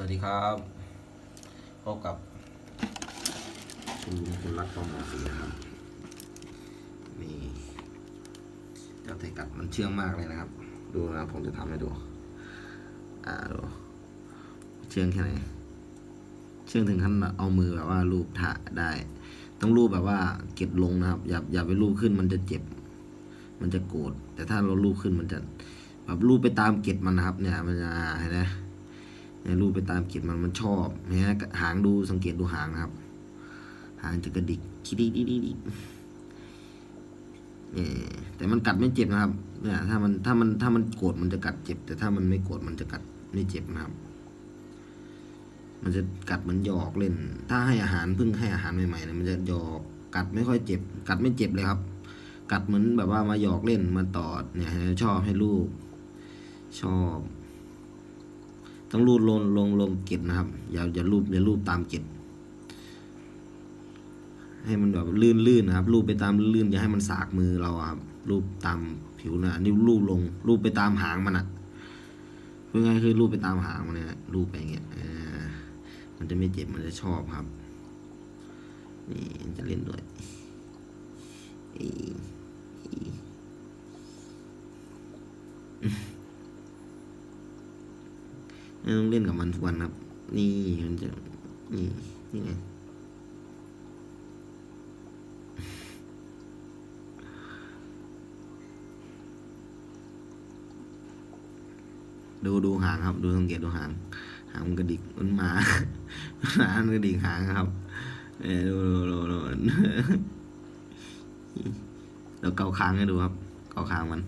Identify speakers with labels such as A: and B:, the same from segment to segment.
A: วัสดีครับพบกับ
B: คุณคุณรักต้องหมอสีนะครับนี่เจ้าไทกัดมันเชื่องมากเลยนะครับ ดูนะผมจะทำให้ดู อ่าดูเชื่องแค่ไหนเชื่องถึงขั้นแบบเอามือแบบว่าลูบถะได้ ต้องลูบแบบว่าเก็บลงนะครับ อย่าอย่าไปลูบขึ้นมันจะเจ็บ มันจะโกรธแต่ถ้าเราลูบขึ้นมันจะแบบลูบไปตามเกล็ดมันนะครับ เนี่ยมันจะอ่าเห็นไหม เนี่ยลูบไปตามเกล็ดมันมันชอบนี่ยหางดูสังเกตดูหางนะครับ หางจะกระดิกคิดิดิดิดินี่แต่มันกัดไม่เจ็บนะครับเนี่ยถ้ามันถ้ามันถ้ามันโกรธมันจะกัดเจ็บ แต่ถ้ามันไม่โกรธมันจะกัดไม่เจ็บนะครับ มันจะกัดเหมันหยอกเล่น ถ้าให้อาหารเพิ่งให้อาหารใหม่ๆเนี่ยมันจะหยอกกัดไม่ค่อยเจ็บ กัดไม่เจ็บเลยครับ กัดเหมือนแบบว่ามาหยอกเล่นมาตอดเนี่ยชอบให้ลูก ชอบ ต้องรูดลงลงลงเก็บนะครับ อย่าอย่ารูปอย่ารูปตามเก็บให้มันแบบลื่นๆนะครับ รูปไปตามลื่นๆอย่าให้มันสากมือเราครับรูปตามผิวนะนิ้วรูปลง รูปไปตามหางมันอะเพื่อไงายคือรูปไปตามหางมันเนี่ยรูปไปอย่างเงี้ยมันจะไม่เจ็บมันจะชอบครับ นี่จะเล่นด้วย ต้องเล่นกับมันทุกวันครับ นี่มันจะนี่นี่ไงดูดูหางครับ ดูสังเกตดูหาง หางมันกระดิกมันมาหมามันกระดิกหางครับเออดูดูดูดูแล้วเกาคางให้ดูครับ เกาคางมัน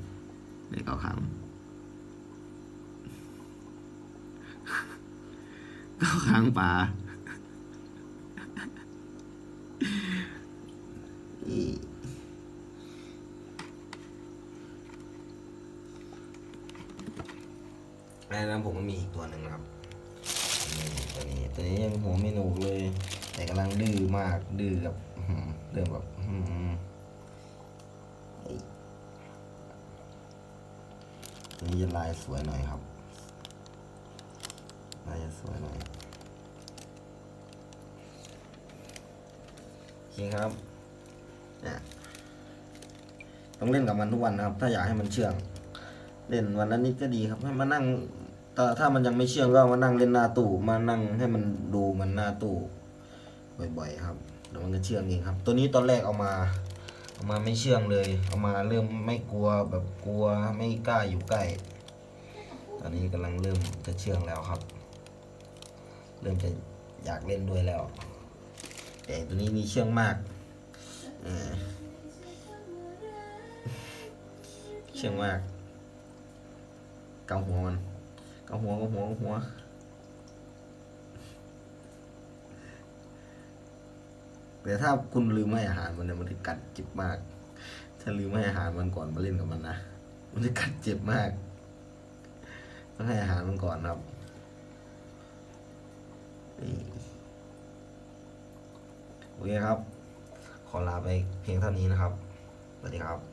B: เนี่ยเกาคางมัน เกาค้างปลาอีในนั้นผมก็มีอีกตัวหนึ่งครับตัวนี้ตัวนี้ยังหัวไม่หนูกเลย แต่กำลังดื้อมากดื้อกับเริ่มแบบตัวนี้จะลายสวยหน่อยครับลายจะสวยหน่อยโอ เคครับเนี่ยต้องเล่นกับมันทุกวันนะครับ ถ้าอยากให้มันเชื่อง เล่นวันละนิดก็ดีครับ ให้มานั่งแต่ถ้ามันยังไม่เชื่องก็มานั่งเล่นหน้าตู้มานั่งให้มันดูมันหน้าตู้บ่อยๆ ครับเดี๋ยวมันจะเชื่องเองครับ ตัวนี้ตอนแรกเอามาเอามาไม่เชื่องเลย เอามาเริ่มไม่กลัวแบบกลัวไม่กล้าอยู่ใกล้ ตอนนี้กำลังเริ่มจะเชื่องแล้วครับ เริ่มจะอยากเล่นด้วยแล้ว แต่ตัวนี้นี่เชื่องมากเชื่องมากเกาหัวมันเกาหัวเกาหัวเกาหัวแต่ถ้าคุณลืมให้อาหารมันเนี่ยมันจะกัดเจ็บมาก ถ้าลืมให้อาหารมันก่อนมาเล่นกับมันนะมันจะกัดเจ็บมากต้องให้อาหารมันก่อนครับ โอเคครับ ขอลาไปเพียงเท่านี้นะครับ สวัสดีครับ